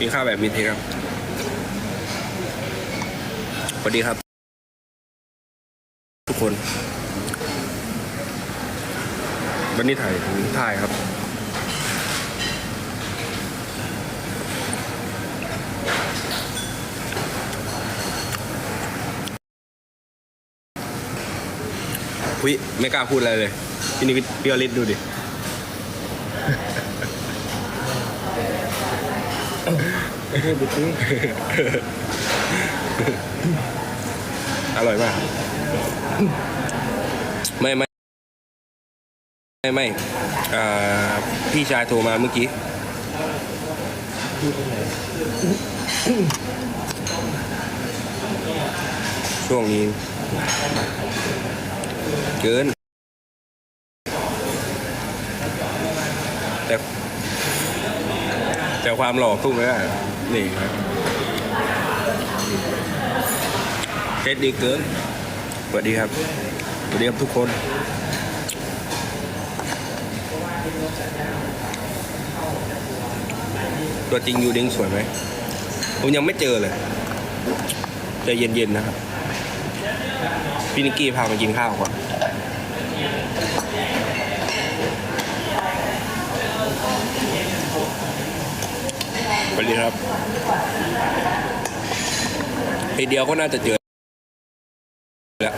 กินข้าวแบบมีเทครับสวัสดีครับ ทุกคน วันนี้ถ่ายถ่ายครับอุ้ยไม่กล้าพูดอะไรเลยพี่นิวิทพี่อลิศดูดิ พูดไปสิ อร่อยมาก ไม่ไม่ไม่ไม่พี่ชายโทรมาเมื่อกี้ช่วงนี้ เกิน แต่ แต่ ความหล่อสู้ไม่ได้นี่ครับเท็ดดีเกินสวัสดีครับสวัสดีครับทุกคนตัวจริงยูดิงสวยไหม ผมยังไม่เจอเลยใจเย็นๆนะครับ พี่นิกกี้พามากินข้าวก่อน สวัส ดีครับไอเดียวก็น่าจะเจอแล้ว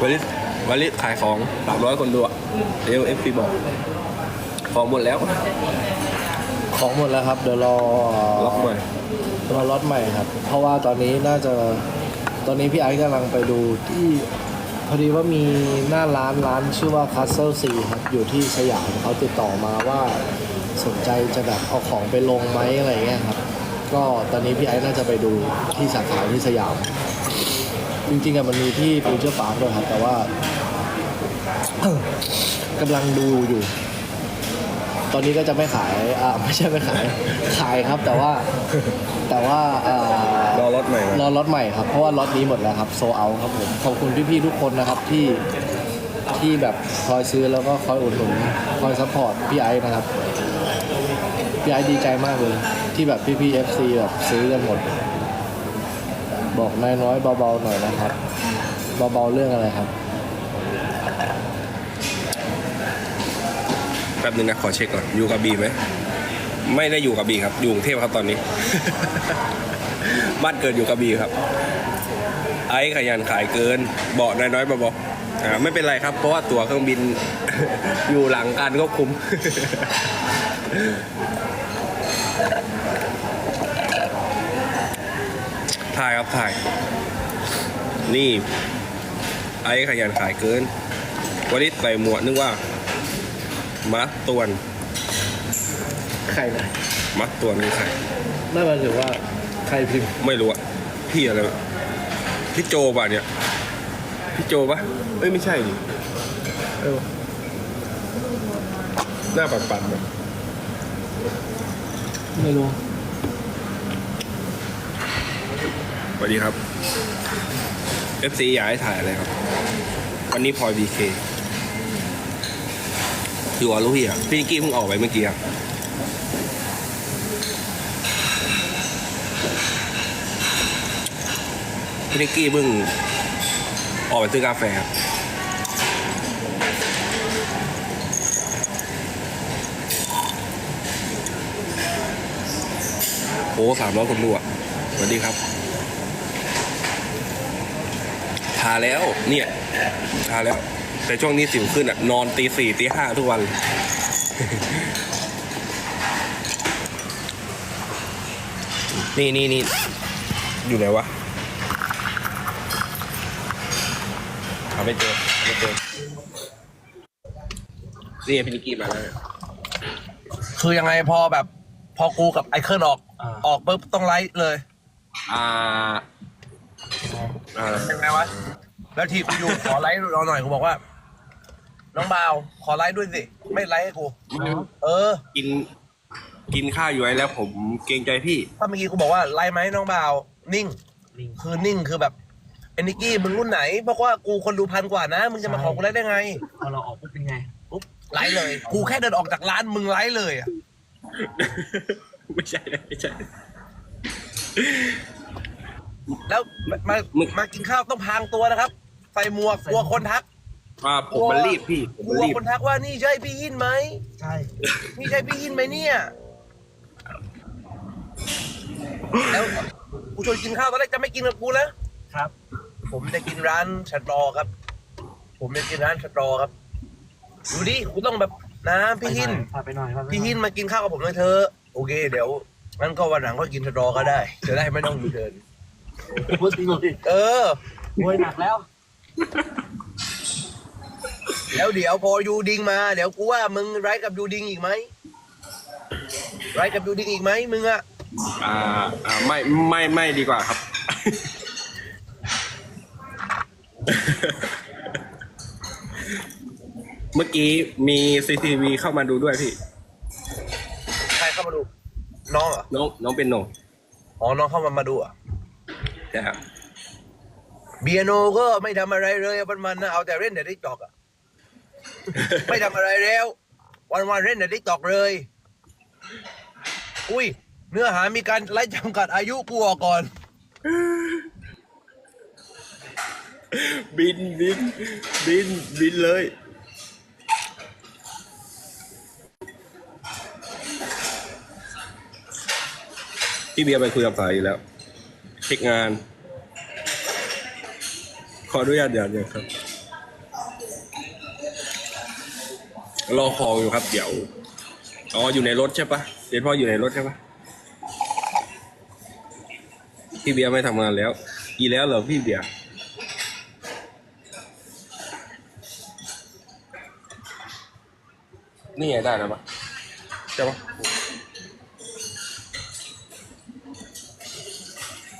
วันนี้วันนี้ขายของสามร้อยคนดูอะเอลเอฟพีบอกของหมดแล้ว ของหมดแล้วครับ เดี๋ยวรอล็อกใหม่รอล็อตใหม่ครับ เพราะว่าตอนนี้น่าจะตอนนี้พี่ไอซ์กำลังไปดูที่ พอดีว่ามีหน้าร้านร้านชื่อว่า Castle C ครับอยู่ที่สยามเขาติดต่อมาว่าสนใจจะแบบเอาของไปลงไหมอะไรเงี้ยครับ ก็ตอนนี้พี่ไอซ์น่าจะไปดูที่สาขาที่สยาม จริงๆอะมันมีที่ฟิวเจอร์ปาร์คด้วยครับ แต่ว่ากำลังดูอยู่ ตอนนี้ก็จะไม่ขายอ่าไม่ใช่ไม่ขาย ขายครับแต่ว่าแต่ว่าอ่ารอรถใหม่รมาอล็อตใหม่ครับ เพราะว่าล็อตนี้หมดแล้วครับโซเอาครับผมขอบคุณพี่ๆทุกคนนะครับที่ที่แบบคอยซื้อแล้วก็คอยอุดหนุนคอยซัพพอร์ตพี่ไอ้นะครับพี่ไอ้ดีใจมากเลย ที่แบบพี่ๆเอฟซีแบบซื้อกันหมด บอกนายน้อยเบาๆหน่อยนะครับเบาๆเรื่องอะไรครับ แป๊บนึงนะขอเช็คก่อนอยู่กับบีไหมไม่ได้อยู่กับบีครับอยู่กรุงเทพครับตอนนี้ บ้านเกิดอยู่กับบีครับ ไอ้ขยันขายเกินเบาะน้อยๆมาบอกอ่าไม่เป็นไรครับ เพราะว่าตั๋วเครื่องบิน อยู่หลังการควบคุมถ่ายครับถ่าย นี่ ไอ้ขยันขายเกินวันนี้ใส่หมวกนึกว่า มัดตวนใครนะมัดตวนคือใครน่าจะถือว่าใครพิมพ์ไม่รู้อะพี่อะไรวะพี่โจป่ะเนี่ยพี่โจป่ะเอ้ยไม่ใช่ดิเออหน้าปัดปัดๆแบบไม่รู้สวัสดีครับ FC อยากให้ถ่ายอะไรครับ วันนี้พลอยบีเค อยู่อะลูกพี่อะพี่นิกกี้เพิ่งออกไปเมื่อกี้อะพี่นิกกี้เพิ่งออกไปซื้อกาแฟครับโอ้สามร้อยคนดูอะสวัสดีครับ ทาแล้ว เนี่ย ทาแล้ว แต่ช่วงนี้สิวขึ้นอะ นอนตีสี่ตีห้าทุกวันเลยนี่นี่นี่อยู่ไหนวะหาไม่เจอหาไม่เจอนี่ไงพี่นิกกี้มาแล้วคือยังไงพอแบบ พอกูกับไอเคิลออกอ่าออกปุ๊บต้องไลฟ์เลยอ่าอ่ายังไงวะแล้วทีกูอยู่ขอไลฟ์เราหน่อยกูบอกว่า น้องบาวขอไลฟ์ด้วยสิ ไม่ไลฟ์ให้กู เออกิน กินข้าวอยู่ไว้แล้วผมเกรงใจพี่ ถ้าเมื่อกี้กูบอกว่าไลฟ์ไหมน้องบาว นิ่ง คือนิ่งคือแบบไอ้นิกกี้มึงรุ่นไหนเพราะว่ากูคนดูพันกว่านะ มึงจะมาขอกูไลฟ์ได้ไง พอเราออกปุ๊บเป็นไง ปุ๊บไลฟ์เลย กูแค่เดินออกจากร้านมึงไลฟ์เลยอะไม่ใช่ไม่ใช่ แล้วมามามึงมากินข้าวต้องพรางตัวนะครับ ใส่หมวกกลัวคนทัก อ่าผมมันรีบพี่ผมกมันลัวรีบคนทักว่านี่ใช่พี่ยินไหมใช่นี่ใช่พี่ยินไหมเนี่ยแล้วกูชวนกินข้าวตอนแรกจะไม่กินกับกูนะครับ ผมจะกินร้านสตรอครับ ผมจะกินร้านสตรอครับดูดิกูต้องแบบนะพี่หิน พาไปหน่อยพาไปหน่อยพี่หินมากินข้าวกับผมหน่อยเถอะโอเค เดี๋ยวงั้นก็วันหลังก็กินสตรอก็ได้จะได้ไม่ต้องยูเดิน พูดจริงเลยเออโวยหนักแล้ว แล้วเดี๋ยวพอยูดิงมาเดี๋ยวกูว่ามึงไร้กับยูดิงอีกไหมไร้กับยูดิงอีกไหมมึงอะอ่าอ่าไม่ไม่ไม่ดีกว่าครับ เมื่อกี้มีซีทีวีเข้ามาดูด้วยพี่ ใครเข้ามาดู น้องเหรอน้องน้องเป็นโนอ๋อน้องเข้ามามาดูเหรอะนะครับเบียโนก็ไม่ทำอะไรเลยวันมันๆนะเอาแต่เล่นแต่ทิกตอกอะ ไม่ทำอะไรแล้ว วันวันๆเล่นแต่ทิกตอกเลย อุ้ย เนื้อหามีการไล่จำกัดอายุกูออกก่อน บินบินบินบินเลย พี่เบียร์ไปคุยกับสายอยู่แล้วเช็คงาน ขออนุญาตเดี๋ยวเดี๋ยวครับ รอคองอยู่ครับ เดี๋ยวอ๋ออยู่ในรถใช่ปะเดี๋ยวพ่ออยู่ในรถใช่ปะพี่เบียร์ไม่ทำงานแล้ว อีแล้วเหรอพี่เบียร์นี่ไงได้แล้วปะใช่ปะ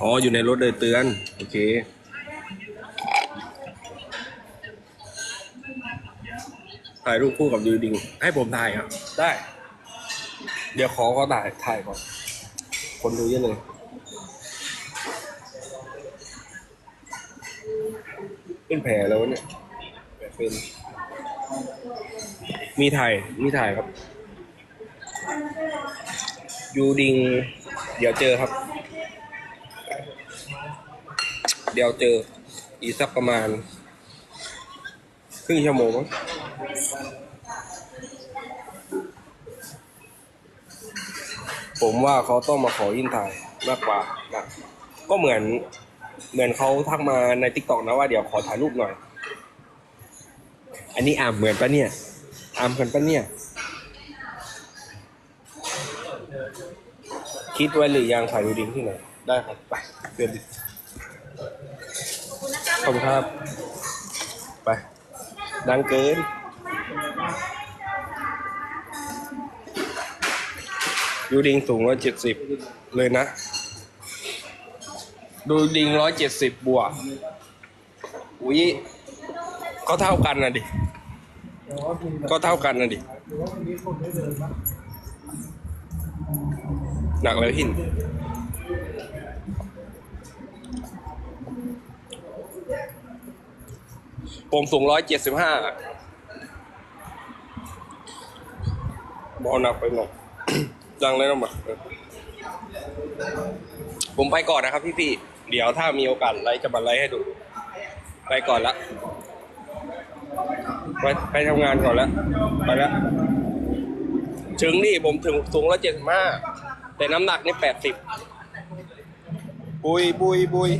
อ๋ออยู่ในรถเลยเตือน โอเค ถ่ายรูปคู่กับยูดิงให้ผมถ่ายครับ ได้ เดี๋ยวขอก็ถ่ายถ่ายก่อน คนดูเยอะเลย เป็นแผลแล้วเนี่ยแผลเป็นมีถ่ายมีถ่ายครับยูดิง เดี๋ยวเจอครับ เดี๋ยวเจออีกสักประมาณ ครึ่งชั่วโมงมั้ง ผมว่าเขาต้องมาขอยินถ่ายมากกว่านะก็เหมือนเหมือนเขาทักมาในทิกตอกนะว่าเดี๋ยวขอถ่ายรูปหน่อย อันนี้อามเหมือนปะเนี่ยอามกันปะเนี่ย คิดไว้หรือยังถ่ายรูดิงที่ไหน ได้ครับ ไปเดินดิขอบคุณครับ ไป ดังเกิน ยูดิงสูงร้อยเจ็ดสิบเลยนะ ดูดิงร้อยเจ็ดสิบบวกอุ้ยก็เท่ากันนะดิ ก็เท่ากันนะดิ หนักเลยหินผมสูงร้อยเจ็ดสิบห้าบอลหนักไปหน่อย ดังเลยนะมาผมไปก่อนนะครับพี่พี่เดี๋ยวถ้ามีโอกาสไลฟ์จะมาไลฟ์ให้ดู ไปก่อนละ ไปไปทำงานก่อนล้วไปแล้วถึงนี่ผมถึงสูงร้อยเจ็ดสิบห้าแต่น้ำหนักนี่แปดสิบบุยบุยบุย